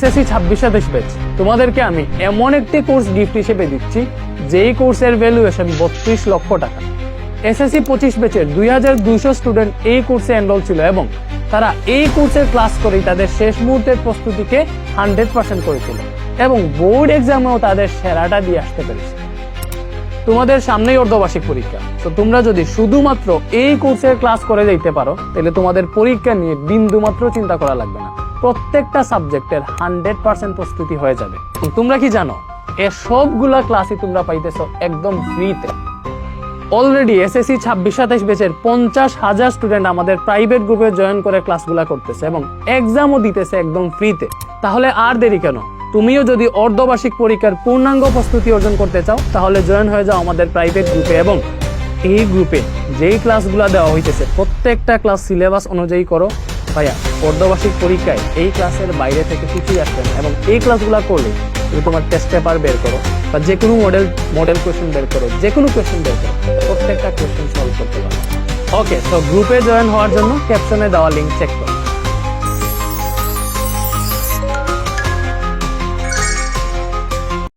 SSC ছাব্বিশ batch তোমাদেরকে আমি এমন একটি কোর্স গিফট হিসেবে দিচ্ছি, যেই কোর্সের ভ্যালুয়েশন বত্রিশ লক্ষ টাকা। এসএসসি পঁচিশ ব্যাচের দুই হাজার দুইশো স্টুডেন্ট এই কোর্সে এনরোল ছিল এবং তারা এই কোর্সের ক্লাস করেই তাদের শেষ মুহূর্তের প্রস্তুতিকে হান্ড্রেড পার্সেন্ট করেছিল এবং বোর্ড এক্সামেও তাদের সেরাটা দিয়ে আসতে পেরেছে। তোমাদের সামনেই অর্ধবার্ষিক পরীক্ষা। তো তোমরা যদি শুধুমাত্র এই কোর্সের ক্লাস করে যাইতে পারো, তাহলে তোমাদের পরীক্ষা নিয়ে বিন্দু মাত্র চিন্তা করা লাগবে না। প্রত্যেকটা সাবজেক্টের হান্ড্রেড পার্সেন্ট প্রস্তুতি হয়ে যাবে। তোমরা কি জানো, এ সবগুলা ক্লাসই তোমরা পাইতেছো একদম ফ্রিতে অলরেডি এসএসসি ছাব্বিশ সাতাশ বেচের পঞ্চাশ হাজার স্টুডেন্ট আমাদের প্রাইভেট গ্রুপে জয়েন করে ক্লাসগুলো করতেছে এবং এক্সামও দিতেছে একদম ফ্রিতে তাহলে আর দেরি কেন? তুমিও যদি অর্ধবার্ষিক পরীক্ষার পূর্ণাঙ্গ প্রস্তুতি অর্জন করতে চাও, তাহলে জয়েন হয়ে যাও আমাদের প্রাইভেট গ্রুপে এবং এই গ্রুপে যেই ক্লাসগুলো দেওয়া হইতেছে, প্রত্যেকটা ক্লাস সিলেবাস অনুযায়ী করো। ভাইয়া, অর্ধবার্ষিক পরীক্ষায় এই ক্লাসের বাইরে থেকে কিছুই আসবে না এবং এই ক্লাসগুলো করলে তুমি তোমার টেস্ট পেপার বের করো বা যে কোনো মডেল মডেল কোয়েশ্চেন বের করো যে কোনো কোয়েশ্চেন বের করো, প্রত্যেকটা কোয়েশ্চেন সলভ করতে পারো। ওকে তো গ্রুপে জয়েন হওয়ার জন্য ক্যাপশনে দেওয়া লিঙ্ক চেক করো।